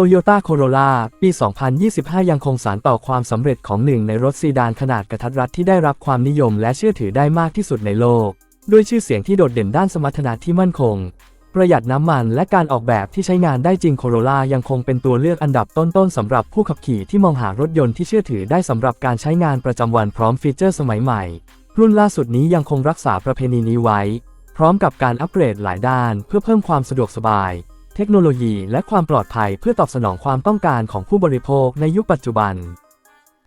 Toyota Corolla ปี 2025 ยังคงสานต่อความสำเร็จของหนึ่งในรถซีดานขนาดกระทัดรัดที่ได้รับความนิยมและเชื่อถือได้มากที่สุดในโลก ด้วยชื่อเสียงที่โดดเด่นด้านสมรรถนะที่มั่นคง ประหยัดน้ำมันและการออกแบบที่ใช้งานได้จริง Corolla ยังคงเป็นตัวเลือกอันดับต้นๆสำหรับผู้ขับขี่ที่มองหารถยนต์ที่เชื่อถือได้สำหรับการใช้งานประจำวันพร้อมฟีเจอร์สมัยใหม่ รุ่นล่าสุดนี้ยังคงรักษาประเพณีนี้ไว้ พร้อมกับการอัปเกรดหลายด้าน เพื่อเพิ่มความสะดวกสบาย เทคโนโลยีและความปลอดภัยเพื่อตอบสนองความต้องการของผู้บริโภคในยุคปัจจุบัน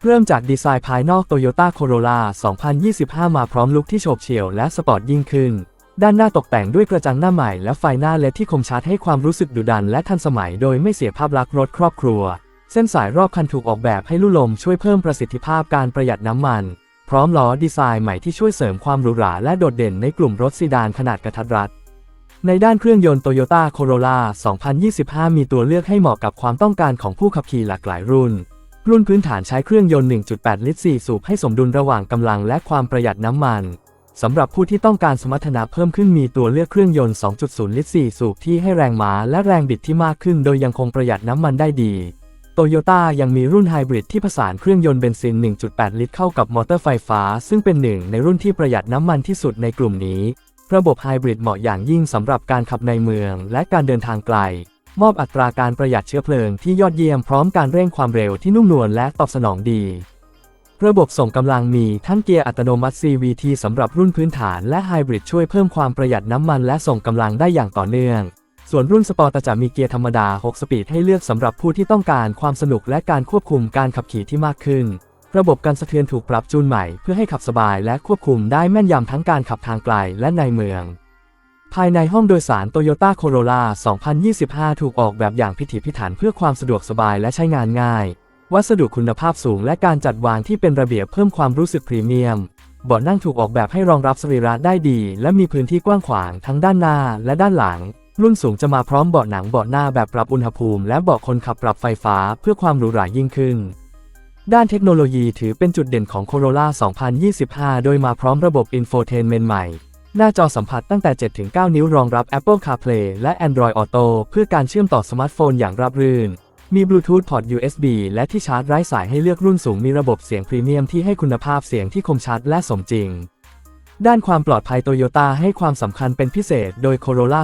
เริ่มจากดีไซน์ภายนอก Toyota Corolla 2025 มาพร้อมลุคที่โฉบเฉี่ยวและสปอร์ตยิ่งขึ้น ด้านหน้าตกแต่งด้วยกระจังหน้าใหม่และไฟหน้าเลดที่คมชัดให้ความรู้สึกดุดันและทันสมัยโดยไม่เสียภาพลักษณ์รถครอบครัว เส้นสายรอบคันถูกออกแบบให้ลู่ลมช่วยเพิ่มประสิทธิภาพการประหยัดน้ำมัน พร้อมล้อดีไซน์ใหม่ที่ช่วยเสริมความหรูหราและโดดเด่นในกลุ่มรถซีดานขนาดกระทัดรัด ในด้านเครื่องยนต์ Toyota Corolla 2025 มีตัวเลือกให้เหมาะกับความต้องการของผู้ขับขี่หลากหลายรุ่น รุ่นพื้นฐานใช้เครื่องยนต์ 1.8 ลิตร 4 สูบให้สมดุลระหว่างกำลังและความประหยัดน้ำมัน สำหรับผู้ที่ต้องการสมรรถนะเพิ่มขึ้นมีตัวเลือกเครื่องยนต์ 2.0 ลิตร 4 สูบที่ให้แรงม้าและแรงบิดที่มากขึ้น โดยยังคงประหยัดน้ำมันได้ดีโตโยต้ายังมีรุ่นไฮบริดที่ผสานเครื่องยนต์เบนซิน 1.8 ลิตรเข้ากับมอเตอร์ไฟฟ้า ซึ่งเป็นหนึ่งในรุ่นที่ประหยัดน้ำมันที่สุดในกลุ่มนี้ ระบบไฮบริดเหมาะอย่างยิ่งสำหรับการขับในเมืองและการเดินทางไกล มอบอัตราการประหยัดเชื้อเพลิงที่ยอดเยี่ยมพร้อมการเร่งความเร็วที่นุ่มนวลและตอบสนองดี ระบบส่งกำลังมีทั้งเกียร์อัตโนมัติ CVT สำหรับรุ่นพื้นฐานและไฮบริดช่วยเพิ่มความประหยัดน้ำมันและส่งกำลังได้อย่างต่อเนื่อง ส่วนรุ่นสปอร์ตจะมีเกียร์ธรรมดา 6 สปีดให้เลือกสำหรับผู้ที่ต้องการความสนุกและการควบคุมการขับขี่ที่มากขึ้น ระบบการสะเทือนถูกปรับจูนใหม่เพื่อให้ขับสบายและควบคุมได้แม่นยำทั้งการขับทางไกลและในเมือง ภายในห้องโดยสาร Toyota Corolla 2025 ถูกออกแบบอย่างพิถีพิถันเพื่อความสะดวกสบายและใช้งานง่าย วัสดุคุณภาพสูงและการจัดวางที่เป็นระเบียบเพิ่มความรู้สึกพรีเมียมเบาะนั่งถูกออกแบบให้รองรับสรีระได้ดี และมีพื้นที่กว้างขวางทั้งด้านหน้าและด้านหลัง รุ่นสูงจะมาพร้อมเบาะหนังเบาะหน้าแบบปรับอุณหภูมิ และเบาะคนขับปรับไฟฟ้าเพื่อความหรูหรายิ่งขึ้น ด้านเทคโนโลยีถือเป็นจุดเด่นของ Corolla 2025 โดยมาพร้อมระบบ Infotainment ใหม่ หน้าจอสัมผัสตั้งแต่ 7-9 นิ้วรองรับ Apple CarPlay และ Android Auto เพื่อการเชื่อมต่อสมาร์ทโฟนอย่างราบรื่น มี Bluetooth พอร์ต USB และที่ชาร์จไร้สายให้เลือกรุ่นสูงมีระบบเสียงพรีเมียมที่ให้คุณภาพเสียงที่คมชัดและสมจริง ด้านความปลอดภัยโตโยต้าให้ความสำคัญเป็นพิเศษ โดย Corolla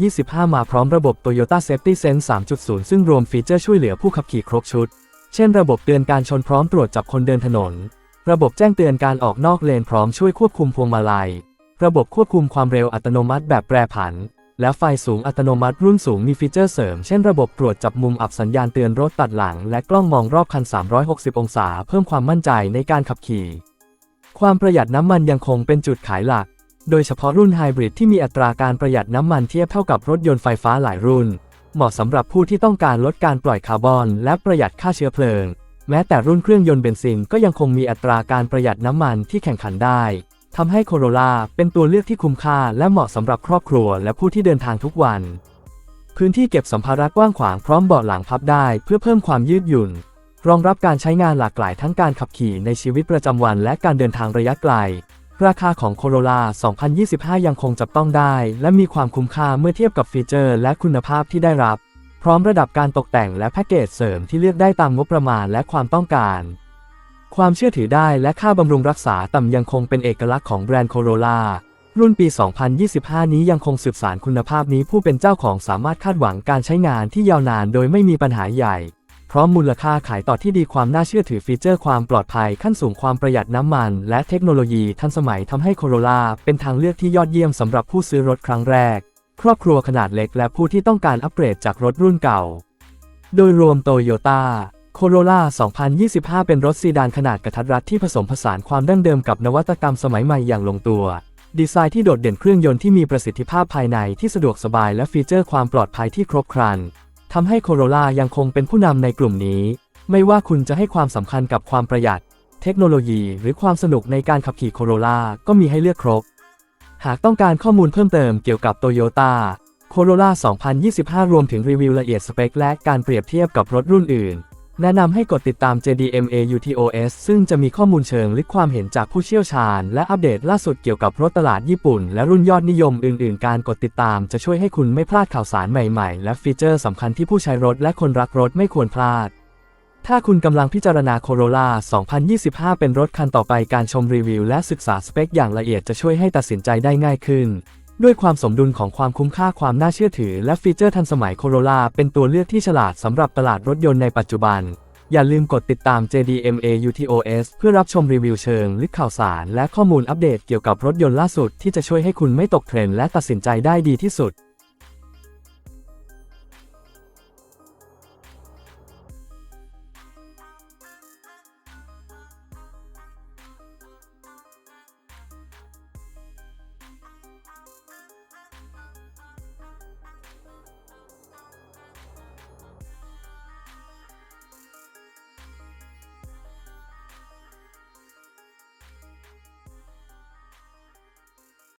2025 มาพร้อมระบบ Toyota Safety Sense 3.0 ซึ่งรวมฟีเจอร์ช่วยเหลือผู้ขับขี่ครบชุด เช่น ระบบเตือนการชนพร้อมตรวจจับคนเดินถนน ระบบแจ้งเตือนการออกนอกเลนพร้อมช่วยควบคุมพวงมาลัย ระบบควบคุมความเร็วอัตโนมัติแบบแปรผัน และไฟสูงอัตโนมัติรุ่นสูงมีฟีเจอร์เสริม เช่น ระบบตรวจจับมุมอับสัญญาณเตือนรถตัดหลัง และกล้องมองรอบคัน 360 องศา เพิ่มความมั่นใจในการขับขี่ ความประหยัดน้ำมันยังคงเป็นจุดขายหลัก โดยเฉพาะรุ่นไฮบริดที่มีอัตราการประหยัดน้ำมันเทียบเท่ากับรถยนต์ไฟฟ้าหลายรุ่น เหมาะสำหรับผู้ที่ต้องการลดการปล่อยคาร์บอน และประหยัดค่าเชื้อเพลิง แม้แต่รุ่นเครื่องยนต์เบนซินก็ยังคงมีอัตราการประหยัดน้ำมันที่แข่งขันได้ทำให้โคโรล่าเป็นตัวเลือกที่คุ้มค่า และเหมาะสำหรับครอบครัวและผู้ที่เดินทางทุกวัน พื้นที่เก็บสัมภาระกว้างขวางพร้อมเบาะหลังพับได้ เพื่อเพิ่มความยืดหยุ่น รองรับการใช้งานหลากหลายทั้งการขับขี่ในชีวิตประจำวัน และการเดินทางระยะไกล ราคาของโคโรล่า2025 ยังคงจับต้องได้ และมีความคุ้มค่าเมื่อเทียบกับฟีเจอร์และคุณภาพที่ได้รับ พร้อมระดับการตกแต่งและแพ็กเกจเสริมที่เลือกได้ตามงบประมาณและความต้องการ ความเชื่อถือได้และค่าบำรุงรักษาต่ำยังคงเป็นเอกลักษณ์ของแบรนด์โคโรล่ารุ่นปี 2025 นี้ยังคงสืบสานคุณภาพนี้ผู้เป็นเจ้าของสามารถคาดหวังการใช้งานที่ยาวนานโดยไม่มีปัญหาใหญ่ ร้อมมูลค่าขายต่อที่ดีความน่าเชื่อถือฟีเจอร์ความปลอดภัยขั้นสูงความประหยัดน้ำมัน และเทคโนโลยีทันสมัยทำให้โคโรล่าเป็นทางเลือกที่ยอดเยี่ยมสำหรับผู้ซื้อรถครั้งแรก ครอบครัวขนาดเล็กและผู้ที่ต้องการอัปเกรดจากรถรุ่นเก่า โดยรวมโตโยต้าโคโรล่า 2025 เป็นรถซีดานขนาดกระทัดรัดที่ผสมผสานความดั้งเดิมกับนวัตกรรมสมัยใหม่อย่างลงตัว ดีไซน์ที่โดดเด่นเครื่องยนต์ที่มีประสิทธิภาพภายในที่สะดวกสบายและฟีเจอร์ความปลอดภัยที่ครบครัน ทำให้โคโรล่ายังคงเป็นผู้นำในกลุ่มนี้ ไม่ว่าคุณจะให้ความสำคัญกับความประหยัด เทคโนโลยี หรือความสนุกในการขับขี่โคโรล่าก็มีให้เลือกครบ หากต้องการข้อมูลเพิ่มเติมเกี่ยวกับโตโยต้าโคโรล่า2025 รวมถึงรีวิวละเอียดสเปคและการเปรียบเทียบกับรถรุ่นอื่น แนะนำให้กดติดตาม JDMA UTOS ซึ่งจะมีข้อมูลเชิงลึกความเห็นจากผู้เชี่ยวชาญ และอัปเดตล่าสุดเกี่ยวกับรถตลาดญี่ปุ่น และรุ่นยอดนิยมอื่น ๆ การกดติดตามจะช่วยให้คุณไม่พลาดข่าวสารใหม่ ๆ และฟีเจอร์สำคัญที่ผู้ใช้รถและคนรักรถไม่ควรพลาด ถ้าคุณกำลังพิจารณา Corolla 2025 เป็นรถคันต่อไปการชมรีวิว และศึกษาสเปคอย่างละเอียดจะช่วยให้ตัดสินใจได้ง่ายขึ้น ด้วยความสมดุลของความคุ้มค่าความน่าเชื่อถือ และฟีเจอร์ทันสมัยโคโรล่าเป็นตัวเลือกที่ฉลาดสำหรับตลาดรถยนต์ในปัจจุบัน อย่าลืมกดติดตาม JDMA UTOS เพื่อรับชมรีวิวเชิง ลึกข่าวสาร และข้อมูลอัปเดตเกี่ยวกับรถยนต์ล่าสุดที่จะช่วยให้คุณไม่ตกเทรนด์และตัดสินใจได้ดีที่สุด